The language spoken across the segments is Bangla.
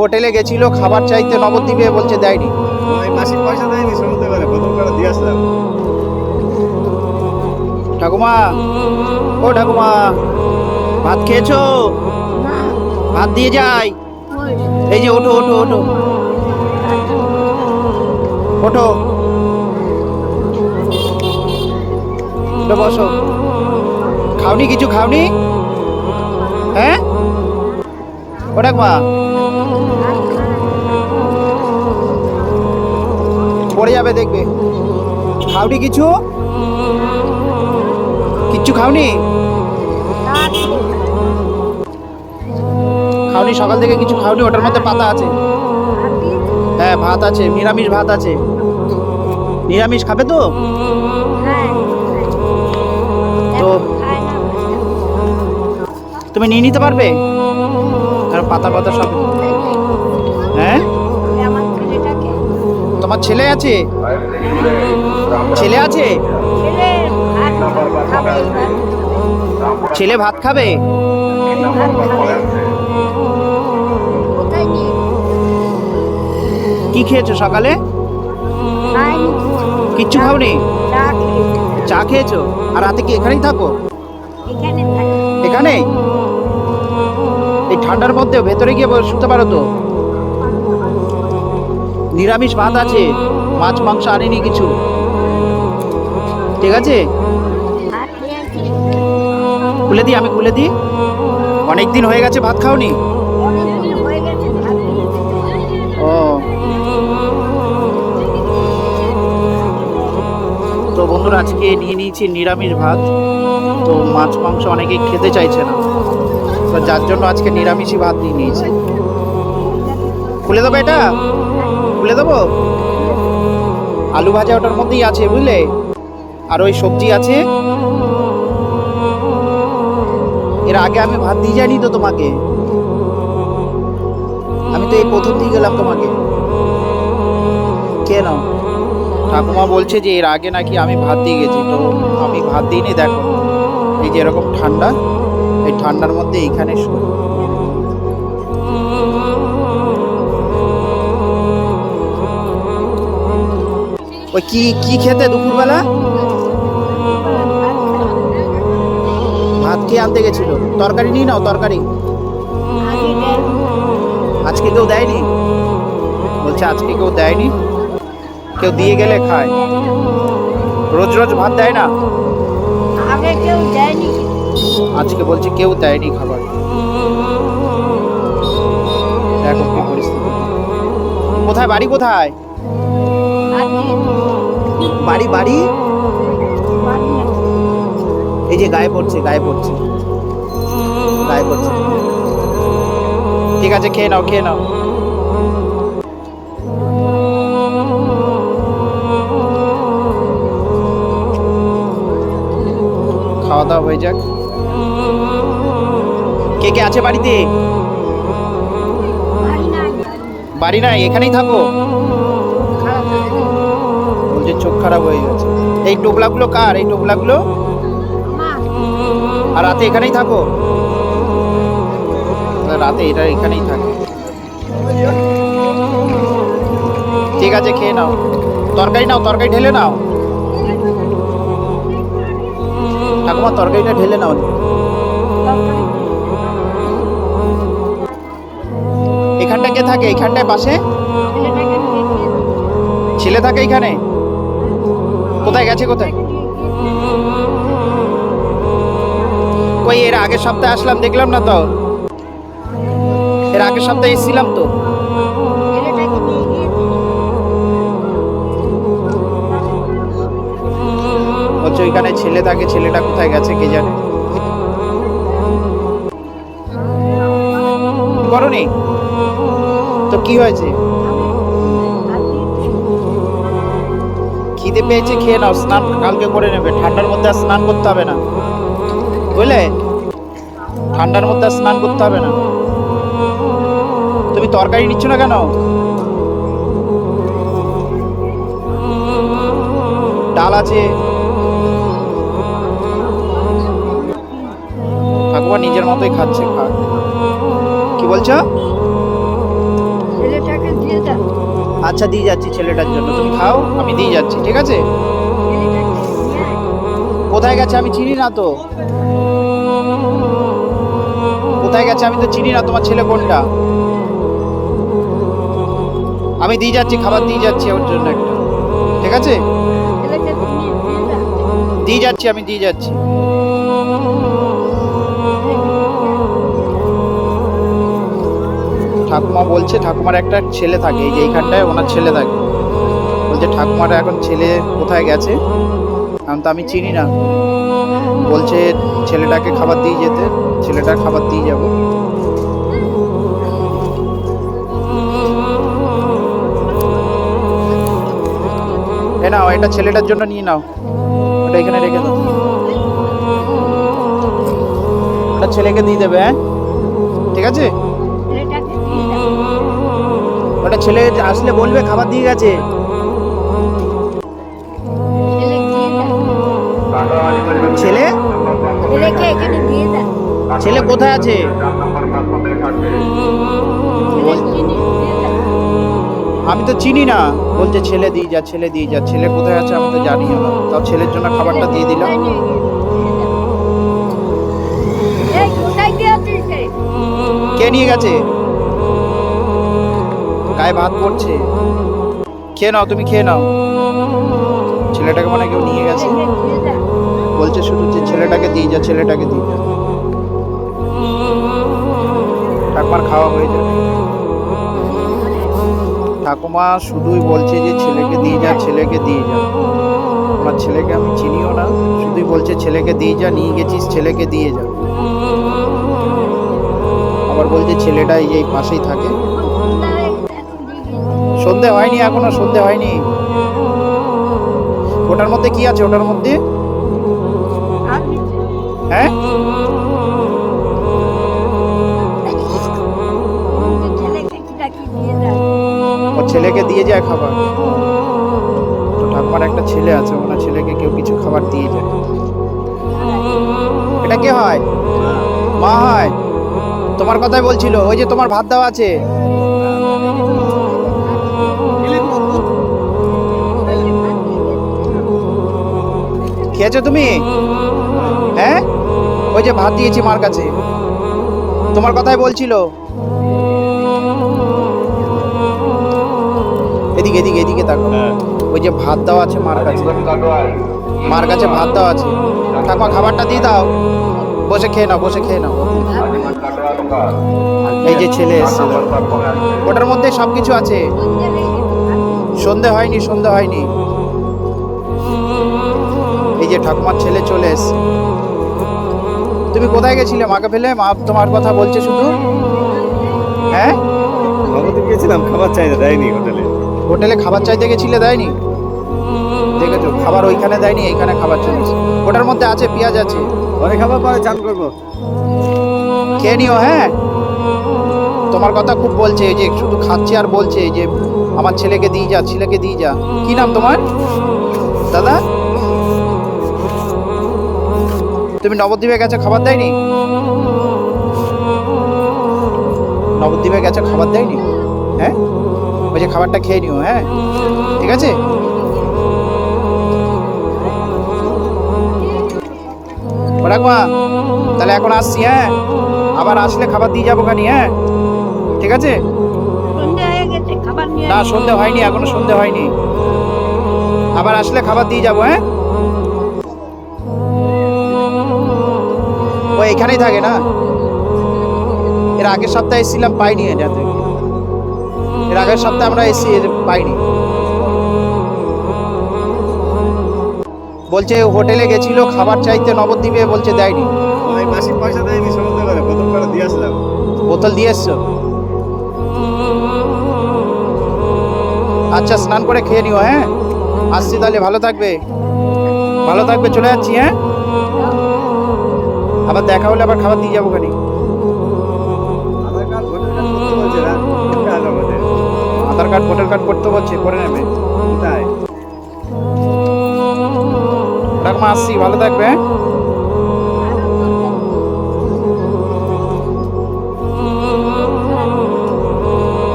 হোটেলে গেছিল খাবার চাইতে নবদ্বীপে বলছে দেয়নি। পয়সা দেয়নি সমুদ্রে দিয়ে আসলাম। ঠাকুমা ও ঠাকুমা ভাত খেয়েছো? ভাত দিয়ে যাই। এই যে ওঠো ওঠো। ওঠো। ওঠো বসো। খাওনি কিছু খাওনি? হ্যাঁ? ও ঠাকুমা পড়ে যাবে, দেখবে। খাওনি কিছু? কিচ্ছু খাওনি? খাওনি, সকাল থেকে কিছু খাওনি, ওটার মধ্যে পাতা আছে। হ্যাঁ ভাত আছে, নিরামিষ ভাত আছে। নিরামিষ খাবে তো? তো তুমি নিয়ে নিতে পারবে? আর পাতা পাতা সব হ্যাঁ? তোমার ছেলে আছে? ছেলে আছে? ছেলে ভাত খাবে? কি খেয়েছো সকালে? কিচ্ছু খাওনি? চা খেয়েছো? আর রাতে কি এখানেই থাকো? এখানে এই ঠান্ডার মধ্যে ভেতরে গিয়ে শুতে পারো তো। নিরামিষ ভাত আছে। মাছ, মাংস আনিনি কিছু। ঠিক আছে? খুলে দিই আমি খুলে দিই অনেক দিন হয়ে গেছে ভাত খাওনি? ও। তো বন্ধুরা, আজকে নিয়ে নিয়েছি নিরামিষ ভাত। তো মাছ, মাংস অনেকেই খেতে চাইছে না। তো যার জন্য আজকে নিরামিষই ভাত নিয়ে নিয়েছি। খুলে দেবো এটা? খুলে দেবো? আলু ভাজা ওটার মধ্যেই আছে, বুঝলে? আর ওই সবজি আছে। এর আগে আমি ভাত দিয়ে যাইনি তো তোমাকে। আমি তো এই প্রথম দিয়ে গেলাম তোমাকে। কেন ঠাকুমা বলছে যে এর আগে নাকি আমি ভাত দিয়ে গেছি, তো আমি ভাত দিইনি, দেখো। এই যে এরকম ঠান্ডা, এই ঠান্ডার মধ্যে এইখানে শুয়ে। ওই কি কি খেতে দুপুরবেলা? ভাত খেয়ে আনতে গেছিল? তরকারি নিয়ে নাও তরকারি। আজকে কেউ দেয়নি? বলছে আজকে কেউ দেয়নি। কেউ দিয়ে গেলে খায়। রোজ রোজ ভাত দেয় না? আগে কেউ দেয়নি। আজকে বলছে কেউ দেয়নি খাবার। দেখো কি পরিস্থিতি। কোথায় বাড়ি কোথায়? বাড়ি বাড়ি? এই যে গায়ে পড়ছে গায়ে পড়ছে। গায়ে পড়ছে। ঠিক আছে, খেয়ে নাও খেয়ে নাও। খাওয়া দাওয়া হয়ে যাক। কে কে আছে বাড়িতে? বাড়ি নাই, এখানেই থাকো। বলছে চোখ খারাপ হয়ে গেছে। এই টোপলাগুলো কার? এই টোপলাগুলো? আর রাতে এখানেই থাকো? রাতে এটা এখানেই থাকে। ঠিক আছে, খেয়ে নাও। তরকারি নাও, তরকারি ঢেলে নাও। ঠাকুমা, তরকারিটা ঢেলে নাও। এখানটা কে থাকে? এখানটায় পাশে? ছেলে থাকে এখানে? কোথায় গেছে, কোথায়? কই, এর আগের সপ্তাহে আসলাম, দেখলাম না তো? এর আগের সপ্তাহে এসেছিলাম তো। ওইখানে ছেলে থাকে, ছেলেটা কোথায় গেছে কে জানে? করনি? তো কি হয়েছে? খিদে পেয়েছে, খেয়ে নাও, স্নান কালকে করে নেবে। ঠান্ডার মধ্যে আর স্নান করতে হবে না। বুঝলে? ঠান্ডার মধ্যে আর স্নান করতে হবে না। তুমি তরকারি নিচ্ছ না কেন? ডাল আছে। ঠাকুমা নিজের মতোই খাচ্ছে খা কি বলছো? আচ্ছা দিয়ে যাচ্ছি ছেলেটার জন্য। তুমি খাও আমি দিয়ে যাচ্ছি ঠিক আছে? কোথায় গেছে? আমি চিনি না তো। কোথায় গেছে? আমি তো চিনি না তোমার ছেলে কোনটা। আমি দিয়ে যাচ্ছি খাবার দিয়ে যাচ্ছি ওর জন্য একটা। ঠিক আছে। দিয়ে যাচ্ছি আমি দিয়ে যাচ্ছি। ঠাকুমা বলছে, ঠাকুমার একটা ছেলে থাকে, এই যে এইখানটায় ওনার ছেলে থাকে। বলছে ঠাকুমার এখন ছেলে কোথায় গেছে? আমি তো, আমি চিনি না। বলছে, ছেলেটাকে খাবার দিয়ে যেতে, ছেলেটার খাবার দিয়ে যাব। এ নাও, এটা ছেলেটার জন্য নিয়ে নাও। ওটা এখানে রেখে দাও। ওটা ছেলেকে দিয়ে দেবে হ্যাঁ? ঠিক আছে। ওটা ছেলে আসলে বলবে, খাবার দিয়ে গেছে। ছেলে? ছেলে কোথায় আছে। আমি তো চিনি না। বলছে, ছেলে দিয়ে যা, ছেলে দিয়ে যা। ছেলে কোথায় আছে আমি তো জানি না। তাও ছেলের জন্য খাবারটা দিয়ে দিলাম? কে নিয়ে গেছে? গায়ে ভাত পড়ছে। খেয়ে নাও, তুমি খেয়ে নাও। ছেলেটাকে মনে কেউ নিয়ে গেছে। বলছে শুধু যে ছেলেটাকে দিয়ে যা ছেলেটাকে দিয়ে যা ঠাকুমার খাওয়া হয়ে যাবে। ঠাকুমা শুধুই বলছে যে ছেলেকে দিয়ে যা, ছেলেকে দিয়ে যা। আমার ছেলেকে আমি চিনিও না। শুধুই বলছে ছেলেকে দিয়ে যা, নিয়ে গেছিস, ছেলেকে দিয়ে যা। আবার বলছে ছেলেটা এই পাশেই থাকে। সন্ধে হয়নি, এখনও সন্ধে হয়নি। ওটার মধ্যে কি আছে? ওটার মধ্যে? হ্যাঁ? ছেলেকে দিয়ে যায় খাবার। তো ঠাকুমার একটা ছেলে আছে, ওনার ছেলেকে কেউ কিছু খাবার দিয়ে যায়। এটা কে হয়? মা হয়? তোমার কথাই বলছিল, ওই যে তোমার ভাত দেওয়া আছে। খেয়েছো তুমি? হ্যাঁ? ওই যে ভাত দিয়েছি মার কাছে। তোমার কথাই বলছিল। এদিকে এদিকে এদিকে তাকো হ্যাঁ। ওই যে ভাত দেওয়া আছে মার কাছে। মার কাছে ভাত দেওয়া আছে। ঠাকুমা খাবারটা দিয়ে দাও। বসে খেয়ে নাও বসে খেয়ে নাও। এই যে ছেলে এসছে। ওটার মধ্যে সব কিছু আছে। সন্ধে হয়নি সন্ধে হয়নি। যে ঠাকুমার ছেলে চলে এসছে। তুমি কোথায় গেছিলে? মাকে ফেলে? মা তোমার কথা বলছে শুধু? হ্যাঁ? নবদ্বীপ গেছিলাম খাবার চাই দেয়নি হোটেলে। হোটেলে খাবার চাইতে গেছিলে দেয়নি? দেখেছ খাবার ওইখানে দেয়নি এইখানে খাবার চলেছে ওটার মধ্যে আছে পেঁয়াজ আছে। পরে খাবার পরে চান করব। খেয়ে নিও হ্যাঁ? তোমার কথা খুব বলছে যে শুধু খাচ্ছে আর বলছে যে আমার ছেলেকে দিয়ে যা ছেলেকে দিয়ে যা। কি নাম তোমার? দাদা? তুমি নবদ্বীপে গেছো খাবার দেয়নি? নবদ্বীপে গেছো খাবার দেয়নি? হ্যাঁ? ওই যে খাবারটা খেয়ে নিও হ্যাঁ? ঠিক আছে? রাখবা তাহলে এখন আসছি হ্যাঁ? আবার আসলে খাবার দিয়ে যাব খানি হ্যাঁ? ঠিক আছে? না সন্ধে হয়নি এখনও সন্ধে হয়নি। আবার আসলে খাবার দিয়ে যাব হ্যাঁ? ও এখানেই থাকে না? এর আগের সপ্তাহে এসেছিলাম পাইনি এটা এর আগের সপ্তাহে আমরা এসি এর পাইনি। বলছে হোটেলে গেছিল খাবার চাইতে নবদ্বীপে বলছে দেয়নি। মাসিক পয়সা দেয়নি সমুদ্র করে প্রথম করে দিয়ে আসলাম। বোতল দিয়ে এসছো? আচ্ছা স্নান করে খেয়ে নিও হ্যাঁ? আসছি তাহলে ভালো থাকবে। ভালো থাকবে চলে যাচ্ছি হ্যাঁ? আবার দেখা হলে আবার খাবার দিয়ে যাব খানি আধার কার্ড ভোটার কার্ড করতে বলছে করে নেবে। কোথায় ঠাকুমা আসছি ভালো থাকবে হ্যাঁ?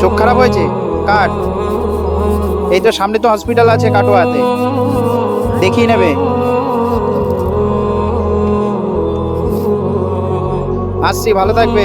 চোখ খারাপ হয়েছে? কাট। এই তো সামনে তো হসপিটাল আছে কাটোয়াতে। দেখিয়ে নেবে। আসছি ভালো থাকবে।